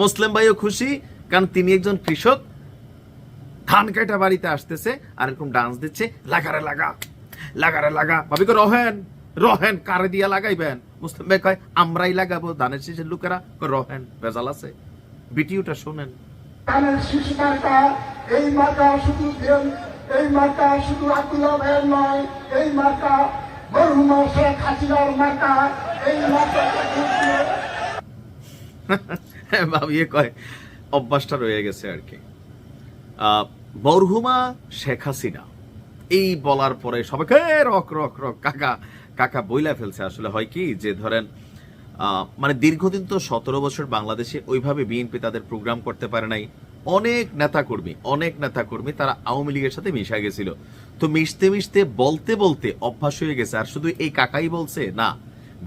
মুসলিম ভাইও খুশি, কারণ তিনি একজন কৃষক। ধান কাটা বাড়িতে আসতেছে আর এরকম ডান্স দিচ্ছে, লাগারে লাগা লাগারে লাগা। ভাবি রহেন রহেন, কারে দিয়া লাগাইবেন? মুসলিম ভাই কয়, আমরাই লাগাবো। ধানের শেষের লোকেরা রহেন, ভেজাল আছে। ভিডিওটা শোনেন। এই মার্কা শুধু এই শুধু ভাইয়ের নয়, এই মার্কা মরহুমা শেখ হাসিনার মার্কা এই মার্কা ভাবিয়ে কয় অভ্যাসটা রয়ে গেছে আর কি। আহ, মরহুমা শেখ হাসিনা এই বলার পরে সবাইকে রক রক রক কাকা কাকা বইলা ফেলছে। আসলে হয় কি যে ধরেন মানে দীর্ঘদিন তো সতেরো বছর বাংলাদেশে ওইভাবে বিএনপি তাদের প্রোগ্রাম করতে পারে নাই। অনেক নেতাকর্মী অনেক নেতাকর্মী তারা আওয়ামী লীগের সাথে মিশা গেছিল। তো মিশতে মিশতে বলতে বলতে অভ্যাস হয়ে গেছে। আর শুধু এই কাকাই বলছে না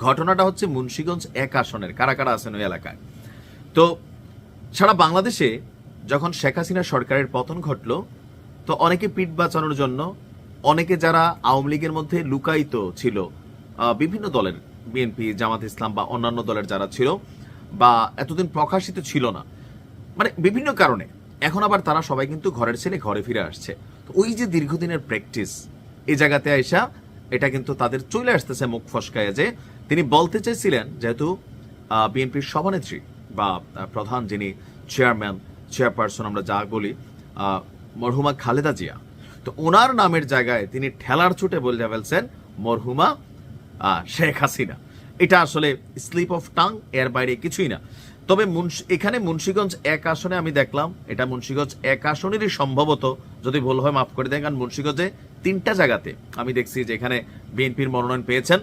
ঘটনাটা হচ্ছে মুন্সীগঞ্জ এক আসনের। কারা কারা আছেন ওই এলাকায়? তো সারা বাংলাদেশে যখন শেখ হাসিনা সরকারের পতন ঘটল, তো অনেকে পিঠ বাঁচানোর জন্য, অনেকে যারা আওয়ামী লীগের মধ্যে লুকায়িত ছিল বিভিন্ন দলের, বিএনপি, জামাত ইসলাম বা অন্যান্য দলের যারা ছিল বা এতদিন প্রকাশিত ছিল না। মানে বিভিন্ন কারণে। এখন আবার তারা সবাই কিন্তু ঘরের ছেলে ঘরে ফিরে আসছে। তো ওই যে দীর্ঘদিনের প্র্যাকটিস এই জায়গাতে আইসা এটা কিন্তু তাদের চলে আসতেছে মুখ ফসকায় যে তিনি বলতে চাইছিলেন যেহেতু বিএনপির সভানেত্রী। বা প্রধান যিনি চেয়ারম্যান চেয়ারপারসন আমরা যা বলি মরহুমা খালেদা জিয়া। তো ওনার নামের জায়গায় তিনি ঠেলার ছুটে বলে ফেলছেন মরহুমা শেখ হাসিনা। এটা আসলে স্লিপ অফ টাং, এর বাইরে কিছুই না। তবে এখানে মুন্সিগঞ্জ এক আসনে আমি দেখলাম, এটা মুন্সিগঞ্জ এক আসনেরই সম্ভবত, যদি ভুল হয় মাফ করে দেন, কারণ মুন্সিগঞ্জে তিনটা জায়গাতে আমি দেখছি যে এখানে বিএনপির মনোনয়ন পেয়েছেন।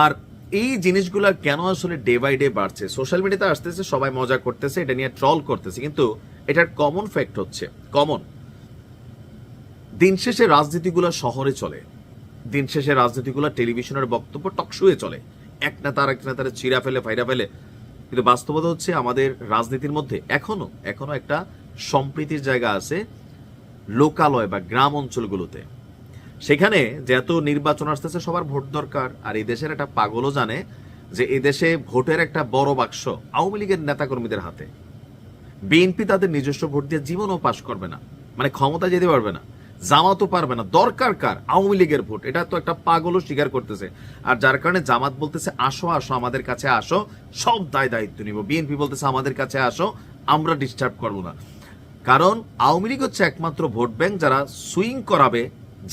আর এই জিনিসগুলো কেন আসলে ডে বাই ডে বাড়ছে? সোশ্যাল মিডিয়াতে আসতেছে, সবাই মজা করতেছে, এটা নিয়ে ট্রল করতেছে, কিন্তু এটার কমন ফ্যাক্ট হচ্ছে কমন দিন শেষে রাজনীতিগুলো শহরে চলে। দিন শেষে রাজনীতিগুলো টেলিভিশনের বক্তব্য টকশোয়ে চলে। এক নেতা আর এক নেতারে চিরা ফেলে, ফাইরা ফেলে। কিন্তু বাস্তবতা হচ্ছে আমাদের রাজনীতির মধ্যে এখনও এখনও একটা সম্প্রীতির জায়গা আছে লোকালয় বা গ্রাম অঞ্চলগুলোতে। সেখানে যে এত নির্বাচন আসতেছে, সবার ভোট দরকার। আর এই দেশের একটা পাগলও জানে যে এই দেশে ভোটের একটা বড় বাক্স আওয়ামী লীগের নেতাকর্মীদের হাতে। বিএনপি তাদের নিজস্ব ভোট দিয়ে জীবনও পাশ করবে না। মানে ক্ষমতা যেতে পারবে না, জামাতও পারবে না। দরকার কার? আওয়ামী লীগের ভোট। এটা তো একটা পাগলও স্বীকার করতেছে। আর যার কারণে জামাত বলতেছে, আসো আসো, আমাদের কাছে আসো। সব দায় দায়িত্ব নিব। বিএনপি বলতেছে, আমাদের কাছে আসো, আমরা ডিস্টার্ব করব না। কারণ আওয়ামী লীগ হচ্ছে একমাত্র ভোট ব্যাংক যারা সুইং করাবে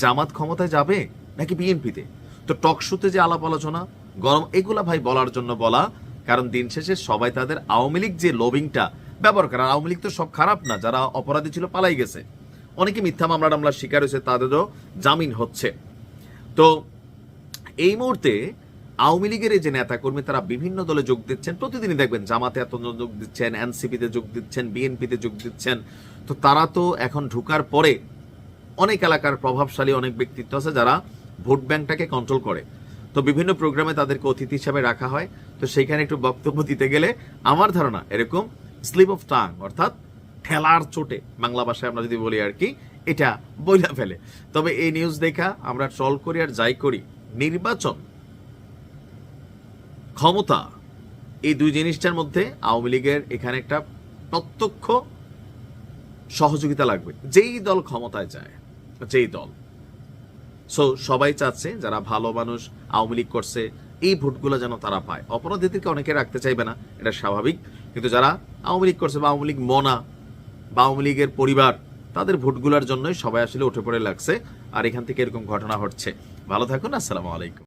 জামাত ক্ষমতায় যাবে নাকি বিএনপিতে? তো টক শোতে যে আলাপ আলোচনা, গরম এগুলা ভাই বলার জন্য বলা, কারণ দিন শেষে সবাই তাদের আওয়ামী লীগ যে লবিংটা ব্যবহার করে আওয়ামী লীগ তো সব খারাপ না, যারা অপরাধী ছিল পালাই গেছে। অনেকে মিথ্যা মামলা টামলার শিকার হয়েছে, তাদেরও জামিন হচ্ছে। তো এই মুহূর্তে আওয়ামী লীগের এই যে নেতাকর্মী, তারা বিভিন্ন দলে যোগ দিচ্ছেন, প্রতিদিনই দেখবেন জামাতে এত যোগ দিচ্ছেন, এনসিপিতে যোগ দিচ্ছেন, বিএনপিতে যোগ দিচ্ছেন। তো তারা তো এখন ঢুকার পরে অনেক এলাকার প্রভাবশালী অনেক ব্যক্তিত্ব আছে যারা ভোট ব্যাংকটাকে কন্ট্রোল করে। তো বিভিন্ন প্রোগ্রামে তাদেরকে অতিথি হিসাবে রাখা হয়। তো সেইখানে একটু বক্তব্য দিতে গেলে আমার ধারণা এরকম স্লিপ অফ টাং অর্থাৎ ঠেলার চোটে, বাংলা ভাষায় আমরা যদি বলি আর কি, এটা বইলা ফেলে। তবে এই নিউজ দেখা আমরা ট্রল করি আর যাই করি, নির্বাচন ক্ষমতা, এই দুই জিনিসটার মধ্যে আওয়ামী লীগের এখানে একটা প্রত্যক্ষ সহযোগিতা লাগবে। যেই দল ক্ষমতায় যায় যেই দল। সো সবাই চাচ্ছে যারা ভালো মানুষ, আওয়ামী লীগ করছে, এই ভোটগুলো যেন তারা পায়। অপরাধীদেরকে অনেকে রাখতে চাইবে না, এটা স্বাভাবিক। কিন্তু যারা আওয়ামী লীগ করছে বা আওয়ামী লীগ মনা বা আওয়ামী লীগের পরিবার, তাদের ভোটগুলোর জন্যই সবাই আসলে উঠে পড়ে লাগছে, আর এখান থেকে এরকম ঘটনা ঘটছে। ভালো থাকুন, আসসালামু আলাইকুম।